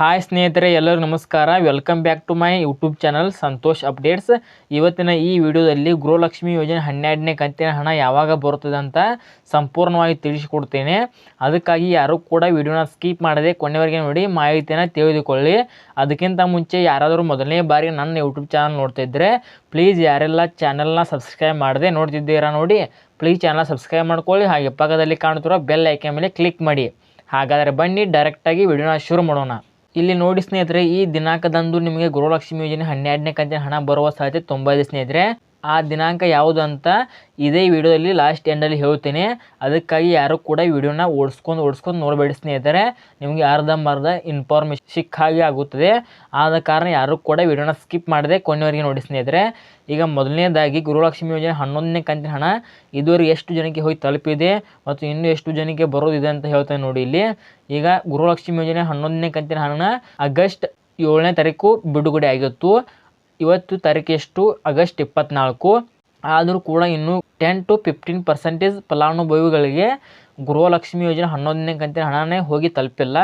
Hi ಸ್ನೇಹಿತರೆ, ಎಲ್ಲರಿಗೂ ನಮಸ್ಕಾರ. Welcome back to my YouTube channel Santosh updates ಇವತ್ತಿನ ಈ ವಿಡಿಯೋದಲ್ಲಿ ಗೃಹಲಕ್ಷ್ಮಿ ಯೋಜನೆ ಹನ್ನೆರಡನೇ ಕಂತಿನ ಹಣ ಯಾವಾಗ ಬರುತ್ತದೆ ಅಂತ ಸಂಪೂರ್ಣವಾಗಿ ತಿಳಿಸಿಕೊಡ್ತೇನೆ. ಅದಕ್ಕಾಗಿ ಯಾರೂ ಕೂಡ ವಿಡಿಯೋನ ಸ್ಕಿಪ್ ಮಾಡದೆ ಕೊನೆವರೆಗೆ ನೋಡಿ ಮಾಹಿತಿಯನ್ನು ತಿಳಿದುಕೊಳ್ಳಿ. ಅದಕ್ಕಿಂತ ಮುಂಚೆ ಯಾರಾದರೂ ಮೊದಲನೇ ಬಾರಿ ನನ್ನ ಯೂಟ್ಯೂಬ್ ಚಾನಲ್ ನೋಡ್ತಿದ್ದರೆ ಪ್ಲೀಸ್ ಯಾರೆಲ್ಲ ಚಾನಲ್ನ ಸಬ್ಸ್ಕ್ರೈಬ್ ಮಾಡದೆ ನೋಡ್ತಿದ್ದೀರಾ ನೋಡಿ ಪ್ಲೀಸ್ ಚಾನಲ್ ಸಬ್ಸ್ಕ್ರೈಬ್ ಮಾಡ್ಕೊಳ್ಳಿ. ಹಾಗೆ ಪಕ್ಕದಲ್ಲಿ ಕಾಣುತ್ತಿರೋ ಬೆಲ್ ಐಕೆ ಮೇಲೆ ಕ್ಲಿಕ್ ಮಾಡಿ. ಹಾಗಾದರೆ ಬನ್ನಿ ಡೈರೆಕ್ಟಾಗಿ ವಿಡಿಯೋನ ಶುರು ಮಾಡೋಣ. ಇಲ್ಲಿ ನೋಡಿ ಸ್ನೇಹಿತರೆ, ಈ ದಿನಾಂಕದಂದು ನಿಮಗೆ ಗೃಹಲಕ್ಷ್ಮಿ ಯೋಜನೆ ಹನ್ನೆರಡನೇ ಕಂತಿನ ಹಣ ಬರುವ ಸಾಧ್ಯತೆ ತುಂಬ ಇದೆ ಸ್ನೇಹಿತರೆ. ಆ ದಿನಾಂಕ ಯಾವುದು ಅಂತ ಇದೇ ವಿಡಿಯೋದಲ್ಲಿ ಲಾಸ್ಟ್ ಎಂಡಲ್ಲಿ ಹೇಳ್ತೀನಿ. ಅದಕ್ಕಾಗಿ ಯಾರು ಕೂಡ ವಿಡಿಯೋನ ಓಡಿಸ್ಕೊಂಡು ಓಡಿಸ್ಕೊಂಡು ನೋಡಬೇಡಿ ಸ್ನೇಹಿತರೆ. ನಿಮಗೆ ಅರ್ಧಂಬರ್ಧ ಇನ್ಫಾರ್ಮೇಷನ್ ಸಿಕ್ಕ ಹಾಗೆ ಆಗುತ್ತದೆ. ಆದ ಕಾರಣ ಯಾರು ಕೂಡ ವಿಡಿಯೋನ ಸ್ಕಿಪ್ ಮಾಡದೆ ಕೊನೆಯವರೆಗೆ ನೋಡಿ ಸ್ನೇಹಿತರೆ. ಈಗ ಮೊದಲನೇದಾಗಿ ಗುರುಲಕ್ಷ್ಮಿ ಯೋಜನೆ ಹನ್ನೊಂದನೇ ಕಂತಿನ ಹಣ. ಇದುವರೆಗೆ ಎಷ್ಟು ಜನಕ್ಕೆ ಹೋಗಿ ತಲುಪಿದೆ ಮತ್ತು ಇನ್ನೂ ಎಷ್ಟು ಜನಕ್ಕೆ ಬರೋದಿದೆ ಅಂತ ಹೇಳ್ತೇನೆ ನೋಡಿ ಇಲ್ಲಿ. ಈಗ ಗುರುಲಕ್ಷ್ಮಿ ಯೋಜನೆ ಹನ್ನೊಂದನೇ ಕಂತಿನ ಹಣ ಆಗಸ್ಟ್ ಏಳನೇ ತಾರೀಕು ಬಿಡುಗಡೆ ಆಗಿತ್ತು. ಇವತ್ತು ತಾರೀಕು ಎಷ್ಟು ಆಗಸ್ಟ್ ಇಪ್ಪತ್ನಾಲ್ಕು. ಆದರೂ ಕೂಡ ಇನ್ನೂ ಟೆನ್ ಟು ಫಿಫ್ಟೀನ್ ಪರ್ಸೆಂಟೇಜ್ ಫಲಾನುಭವಿಗಳಿಗೆ ಗೃಹಲಕ್ಷ್ಮಿ ಯೋಜನೆ ಹನ್ನೊಂದನೇ ಕಂತಿನ ಹಣನೇ ಹೋಗಿ ತಲುಪಿಲ್ಲ.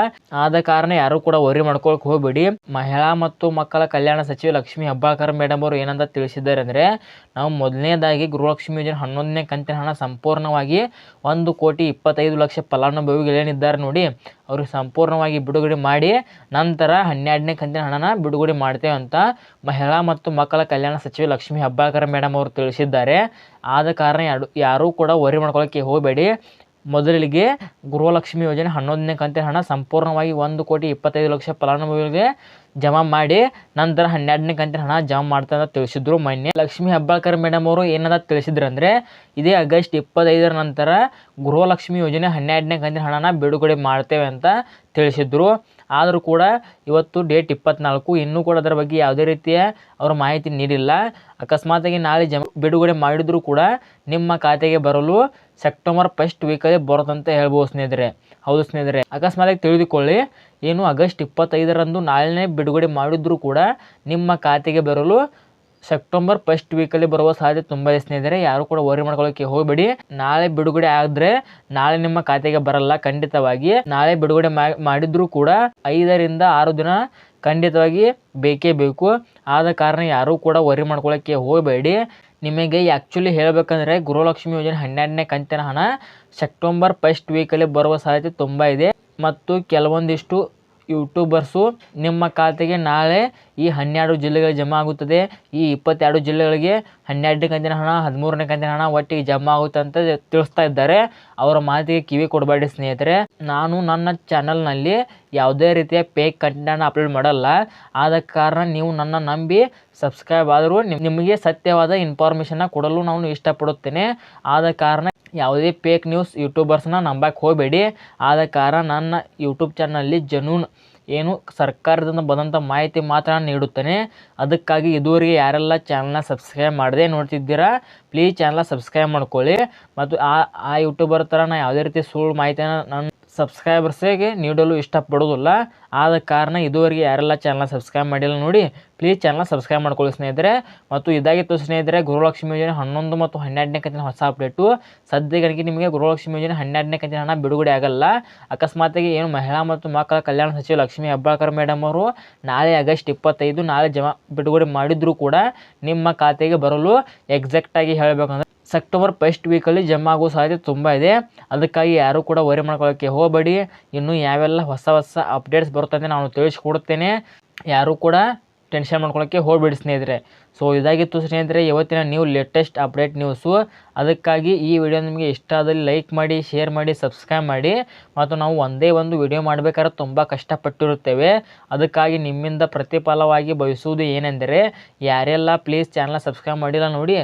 ಆದ ಕಾರಣ ಯಾರು ಕೂಡ ವರಿ ಮಾಡ್ಕೊಳಕ್ ಹೋಗಬೇಡಿ. ಮಹಿಳಾ ಮತ್ತು ಮಕ್ಕಳ ಕಲ್ಯಾಣ ಸಚಿವೆ ಲಕ್ಷ್ಮಿ ಹೆಬ್ಬಾಳ್ಕರ್ ಮೇಡಮ್ ಅವರು ಏನಂತ ತಿಳಿಸಿದ್ದಾರೆ ಅಂದರೆ, ನಾವು ಮೊದಲನೇದಾಗಿ ಗೃಹಲಕ್ಷ್ಮಿ ಯೋಜನೆ ಹನ್ನೊಂದನೇ ಕಂತಿನ ಹಣ ಸಂಪೂರ್ಣವಾಗಿ ಒಂದು ಕೋಟಿ ಇಪ್ಪತ್ತೈದು ಲಕ್ಷ ಫಲಾನುಭವಿಗಳು ಏನಿದ್ದಾರೆ ನೋಡಿ, ಅವ್ರಿಗೆ ಸಂಪೂರ್ಣವಾಗಿ ಬಿಡುಗಡೆ ಮಾಡಿ, ನಂತರ ಹನ್ನೆರಡನೇ ಕಂತಿನ ಹಣನ ಬಿಡುಗಡೆ ಮಾಡ್ತೇವೆ ಅಂತ ಮಹಿಳಾ ಮತ್ತು ಮಕ್ಕಳ ಕಲ್ಯಾಣ ಸಚಿವೆ ಲಕ್ಷ್ಮಿ ಹೆಬ್ಬಾಳ್ಕರ್ ಮೇಡಮ್ ಅವರು ತಿಳಿಸಿದ್ದಾರೆ. ಆದ ಕಾರಣ ಯಾರು, ಯಾರೂ ಕೂಡ ವರಿ ಮಾಡ್ಕೊಳ್ಳೋಕ್ಕೆ ಹೋಗಬೇಡಿ. ಮೊದಲಿಗೆ ಗೃಹಲಕ್ಷ್ಮಿ ಯೋಜನೆ ಹನ್ನೊಂದನೇ ಕಂತಿನ ಹಣ ಸಂಪೂರ್ಣವಾಗಿ ಒಂದು ಕೋಟಿ ಇಪ್ಪತ್ತೈದು ಲಕ್ಷ ಫಲಾನುಭವಿಗಳಿಗೆ ಜಮಾ ಮಾಡಿ ನಂತರ ಹನ್ನೆರಡನೇ ಕಂತಿನ ಹಣ ಜಮಾ ಮಾಡ್ತಾ ಅಂತ ತಿಳಿಸಿದ್ರು ಮೊನ್ನೆ. ಲಕ್ಷ್ಮಿ ಹೆಬ್ಬಾಳ್ಕರ್ ಮೇಡಮ್ ಅವರು ಏನಂತ ತಿಳಿಸಿದ್ರು ಅಂದರೆ, ಇದೇ ಆಗಸ್ಟ್ ಇಪ್ಪತ್ತೈದರ ನಂತರ ಗೃಹಲಕ್ಷ್ಮಿ ಯೋಜನೆ ಹನ್ನೆರಡನೇ ಕಂತಿನ ಹಣನ ಬಿಡುಗಡೆ ಮಾಡ್ತೇವೆ ಅಂತ ತಿಳಿಸಿದ್ರು. ಆದರೂ ಕೂಡ ಇವತ್ತು ಡೇಟ್ ಇಪ್ಪತ್ನಾಲ್ಕು. ಇನ್ನೂ ಕೂಡ ಅದರ ಬಗ್ಗೆ ಯಾವುದೇ ರೀತಿಯ ಅವರು ಮಾಹಿತಿ ನೀಡಿಲ್ಲ. ಅಕಸ್ಮಾತಾಗಿ ನಾಳೆ ಜಮ ಬಿಡುಗಡೆ ಮಾಡಿದರೂ ಕೂಡ ನಿಮ್ಮ ಖಾತೆಗೆ ಬರಲು ಸೆಪ್ಟೆಂಬರ್ ಫಸ್ಟ್ ವೀಕಲ್ಲಿ ಬರುತ್ತಂತ ಹೇಳ್ಬೋದು ಸ್ನೇಹಿತರೆ. ಹೌದು ಸ್ನೇಹಿತರೆ. ಅಕಸ್ಮಾತಾಗಿ ತಿಳಿದುಕೊಳ್ಳಿ ಏನು ಆಗಸ್ಟ್ ಇಪ್ಪತ್ತೈದರಂದು ನಾಳೆನೇ ಬಿಡುಗಡೆ ಮಾಡಿದರೂ ಕೂಡ ನಿಮ್ಮ ಖಾತೆಗೆ ಬರಲು ಸೆಪ್ಟೆಂಬರ್ ಫಸ್ಟ್ ವೀಕಲ್ಲಿ ಬರುವ ಸಾಧ್ಯತೆ ತುಂಬ ಇದೆ. ಸ್ನೇಹಿತರೆ ಯಾರು ಕೂಡ ವರಿ ಮಾಡ್ಕೊಳ್ಳೋಕೆ ಹೋಗಬೇಡಿ. ನಾಳೆ ಬಿಡುಗಡೆ ಆದರೆ ನಾಳೆ ನಿಮ್ಮ ಖಾತೆಗೆ ಬರಲ್ಲ, ಖಂಡಿತವಾಗಿ. ನಾಳೆ ಬಿಡುಗಡೆ ಮಾಡಿದ್ರೂ ಕೂಡ ಐದರಿಂದ ಆರು ದಿನ ಖಂಡಿತವಾಗಿ ಬೇಕೇ ಬೇಕು. ಆದ ಕಾರಣ ಯಾರೂ ಕೂಡ ವರಿ ಮಾಡ್ಕೊಳ್ಳೋಕ್ಕೆ ಹೋಗಬೇಡಿ. ನಿಮಗೆ ಆ್ಯಕ್ಚುಲಿ ಹೇಳಬೇಕಂದ್ರೆ ಗೃಹಲಕ್ಷ್ಮಿ ಯೋಜನೆ ಹನ್ನೆರಡನೇ ಕಂತಿನ ಹಣ ಸೆಪ್ಟೆಂಬರ್ ಫಸ್ಟ್ ವೀಕಲ್ಲಿ ಬರುವ ಸಾಧ್ಯತೆ ತುಂಬ ಇದೆ. ಮತ್ತು ಕೆಲವೊಂದಿಷ್ಟು ಯೂಟ್ಯೂಬರ್ಸು ನಿಮ್ಮ ಖಾತೆಗೆ ನಾಳೆ ಈ ಹನ್ನೆರಡು ಜಿಲ್ಲೆಗಳು ಜಮಾ ಆಗುತ್ತದೆ. ಈ ಇಪ್ಪತ್ತೆರಡು ಜಿಲ್ಲೆಗಳಿಗೆ ಹನ್ನೆರಡನೇ ಕಂತಿನ ಹಣ, ಹದಿಮೂರನೇ ಕಂತಿನ ಹಣ ಒಟ್ಟಿಗೆ ಜಮಾ ಆಗುತ್ತೆ ಅಂತ ತಿಳಿಸ್ತಾ ಇದ್ದಾರೆ. ಅವರ ಮಾತಿಗೆ ಕಿವಿ ಕೊಡಬೇಡಿ ಸ್ನೇಹಿತರೆ. ನಾನು ನನ್ನ ಚಾನಲ್ನಲ್ಲಿ ಯಾವುದೇ ರೀತಿಯ ಪೇಕ್ ಕಂಟೆಂಟನ್ನು ಅಪ್ಲೋಡ್ ಮಾಡಲ್ಲ. ಆದ ಕಾರಣ ನೀವು ನನ್ನ ನಂಬಿ ಸಬ್ಸ್ಕ್ರೈಬ್ ಆದರೂ ನಿಮಗೆ ಸತ್ಯವಾದ ಇನ್ಫಾರ್ಮೇಷನ್ನ ಕೊಡಲು ನಾನು ಇಷ್ಟಪಡುತ್ತೇನೆ. ಆದ ಕಾರಣ ಯಾವುದೇ ಫೇಕ್ ನ್ಯೂಸ್ ಯೂಟ್ಯೂಬರ್ಸ್ನ ನಂಬಕ್ಕೆ ಹೋಗಬೇಡಿ. ಆದ ಕಾರಣ ನನ್ನ ಯೂಟ್ಯೂಬ್ ಚಾನಲಲ್ಲಿ ಜನೂನ್ ಏನು ಸರ್ಕಾರದಿಂದ ಬಂದಂಥ ಮಾಹಿತಿ ಮಾತ್ರ ನೀಡುತ್ತೇನೆ. ಅದಕ್ಕಾಗಿ ಇದುವರೆಗೆ ಯಾರೆಲ್ಲ ಚಾನಲ್ನ ಸಬ್ಸ್ಕ್ರೈಬ್ ಮಾಡದೆ ನೋಡ್ತಿದ್ದೀರಾ ಪ್ಲೀಸ್ ಚಾನಲ್ನ ಸಬ್ಸ್ಕ್ರೈಬ್ ಮಾಡ್ಕೊಳ್ಳಿ. ಮತ್ತು ಆ ಆ ಯೂಟ್ಯೂಬರ್ ಥರ ನಾನು ಯಾವುದೇ ರೀತಿ ಸುಳ್ಳು ಮಾಹಿತಿನ ನಾನು ಸಬ್ಸ್ಕ್ರೈಬರ್ಸಿಗೆ ನೀಡಲು ಇಷ್ಟಪಡೋದಿಲ್ಲ ಆದ ಕಾರಣ ಇದುವರೆಗೆ ಯಾರೆಲ್ಲ ಚಾನಲ್ನ ಸಬ್ಸ್ಕ್ರೈಬ್ ಮಾಡಿಲ್ಲ ನೋಡಿ ಪ್ಲೀಸ್ ಚಾನಲ್ನ ಸಬ್ಸ್ಕ್ರೈಬ್ ಮಾಡ್ಕೊಳ್ಳಿ ಸ್ನೇಹಿತರೆ. ಮತ್ತು ಇದಾಗಿತ್ತು ಸ್ನೇಹಿತರೆ ಗುರುಲಕ್ಷ್ಮಿ ಯೋಜನೆ ಹನ್ನೊಂದು ಮತ್ತು ಹನ್ನೆರಡನೇ ಕಂತಿನ ಹೊಸ ಅಪ್ಡೇಟು ಸದ್ಯಕ್ಕೆ ನಿಮಗೆ ಗುರುಲಕ್ಷ್ಮಿ ಯೋಜನೆ ಹನ್ನೆರಡನೇ ಕಂತಿನ ಹಣ ಬಿಡುಗಡೆ ಆಗಲ್ಲ. ಅಕಸ್ಮಾತಾಗಿ ಏನು ಮಹಿಳಾ ಮತ್ತು ಮಕ್ಕಳ ಕಲ್ಯಾಣ ಸಚಿವ ಲಕ್ಷ್ಮೀ ಹೆಬ್ಬಾಳ್ಕರ್ ಮೇಡಮ್ ಅವರು ನಾಳೆ ಆಗಸ್ಟ್ ಇಪ್ಪತ್ತೈದು ನಾಳೆ ಜಮಾ ಬಿಡುಗಡೆ ಮಾಡಿದರೂ ಕೂಡ ನಿಮ್ಮ ಖಾತೆಗೆ ಬರಲು ಎಕ್ಸಾಕ್ಟಾಗಿ ಹೇಳಬೇಕಂದ್ರೆ ಸೆಪ್ಟೆಂಬರ್ ಫಸ್ಟ್ ವೀಕಲ್ಲಿ ಜಮಾ ಆಗೋ ಸಾಧ್ಯತೆ ತುಂಬ ಇದೆ. ಅದಕ್ಕಾಗಿ ಯಾರೂ ಕೂಡ ವರಿ ಮಾಡ್ಕೊಳ್ಳೋಕ್ಕೆ ಹೋಗಬೇಡಿ. ಇನ್ನು ಯಾವೆಲ್ಲ ಹೊಸ ಹೊಸ ಅಪ್ಡೇಟ್ಸ್ ಬರುತ್ತದೆ ನಾನು ತಿಳಿಸ್ಕೊಡ್ತೇನೆ. ಯಾರೂ ಕೂಡ ಟೆನ್ಷನ್ ಮಾಡ್ಕೊಳ್ಳೋಕ್ಕೆ ಹೋಗಬೇಡಿ ಸ್ನೇಹಿತರೆ. ಸೊ ಇದಾಗಿತ್ತು ಸ್ನೇಹಿತರೆ, ಇವತ್ತಿನ ನೀವು ಲೇಟೆಸ್ಟ್ ಅಪ್ಡೇಟ್ ನ್ಯೂಸು ಅದಕ್ಕಾಗಿ ಈ ವಿಡಿಯೋ ನಿಮಗೆ ಇಷ್ಟ ಆದಲ್ಲಿ ಲೈಕ್ ಮಾಡಿ ಶೇರ್ ಮಾಡಿ ಸಬ್ಸ್ಕ್ರೈಬ್ ಮಾಡಿ. ಮತ್ತು ನಾವು ಒಂದೇ ಒಂದು ವಿಡಿಯೋ ಮಾಡಬೇಕಾದ್ರೆ ತುಂಬ ಕಷ್ಟಪಟ್ಟಿರುತ್ತೇವೆ. ಅದಕ್ಕಾಗಿ ನಿಮ್ಮಿಂದ ಪ್ರತಿಫಲವಾಗಿ ಬಯಸುವುದು ಏನೆಂದರೆ, ಯಾರೆಲ್ಲ ಪ್ಲೀಸ್ ಚಾನಲ್ ಸಬ್ಸ್ಕ್ರೈಬ್ ಮಾಡಿಲ್ಲ ನೋಡಿ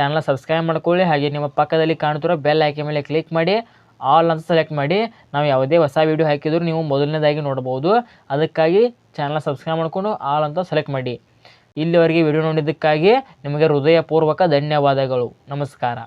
ಚಾನಲ್ ಸಬ್ಸ್ಕ್ರೈಬ್ ಮಾಡ್ಕೊಳ್ಳಿ. ಹಾಗೆ ನಿಮ್ಮ ಪಕ್ಕದಲ್ಲಿ ಕಾಣ್ತಿರೋ ಬೆಲ್ ಆಯ್ಕೆ ಮೇಲೆ ಕ್ಲಿಕ್ ಮಾಡಿ. ಆಲ್ ಅಂತ ಸೆಲೆಕ್ಟ್ ಮಾಡಿ. ನಾವು ಯಾವುದೇ ಹೊಸ ವೀಡಿಯೋ ಹಾಕಿದ್ರು ನೀವು ಮೊದಲನೇದಾಗಿ ನೋಡ್ಬೋದು ಅದಕ್ಕಾಗಿ ಚಾನಲ್ ಸಬ್ಸ್ಕ್ರೈಬ್ ಮಾಡಿಕೊಂಡು ಆಲ್ ಅಂತ ಸೆಲೆಕ್ಟ್ ಮಾಡಿ. ಇಲ್ಲಿವರೆಗೆ ವಿಡಿಯೋ ನೋಡಿದ್ದಕ್ಕಾಗಿ ನಿಮಗೆ ಹೃದಯಪೂರ್ವಕ ಧನ್ಯವಾದಗಳು. ನಮಸ್ಕಾರ.